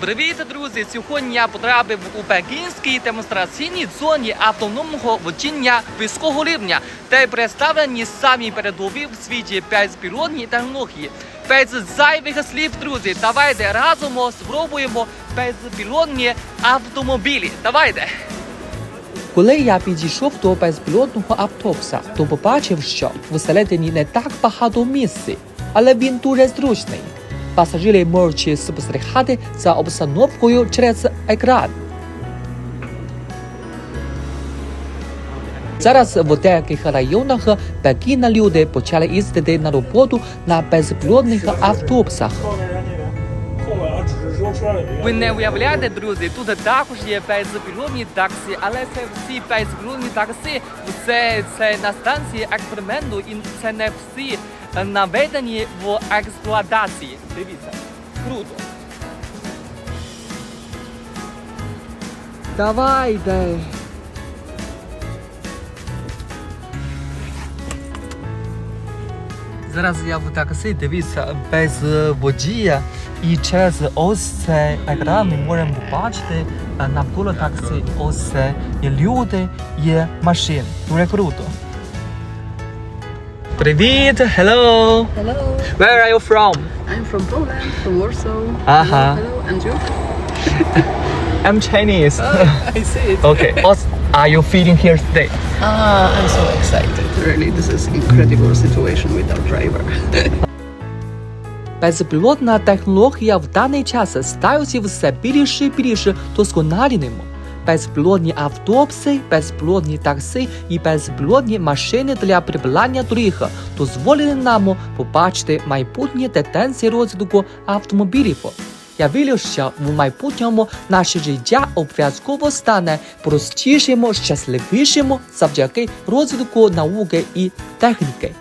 Привіт, друзі! Сьогодні я потрапив у пекінській демонстраційній зоні автономного водіння військового рівня, де представлені самі передові в світі безпілотні технології. Без зайвих слів, друзі, давайте разом спробуємо безпілотні автомобілі. Давайте! Коли я підійшов до безпілотного автобуса, то побачив, що всередині не так багато місця, але він дуже зручний. Пасажири можуть спостерігати за обстановкою через екран. Зараз в деяких районах Пекіна люди почали їздити на роботу на безпілотних автобусах. Ви не уявляєте, друзі, тут також є безпілотні таксі, але це всі безпілотні таксі, все це на станції експерименту і це не всі наведені в експлуатації. Дивіться, круто. Давайте. Зараз я в таксі дивіться без е, водія і через ось цей екран ми можемо побачити е, навколо таксі ось це є люди, є машин. Дуже круто. Привіт, hello. Hello, Where are you from? I'm from Poland, from Warsaw. Aha. Hello, hello, and you? I'm Chinese. I see it. okay, are you feeling here today? Ah, I'm so excited. Really, this is incredible situation with our driver. Безпілотна технологія в даний час стаються все більше і більше досконаленими. Безпілотні автобуси, безпілотні такси і безпілотні машини для прибирання доріг дозволили нам побачити майбутні тенденції розвитку автомобілів. Я вірю, що в майбутньому наше життя обов'язково стане простішим, щасливішим завдяки розвитку науки і техніки.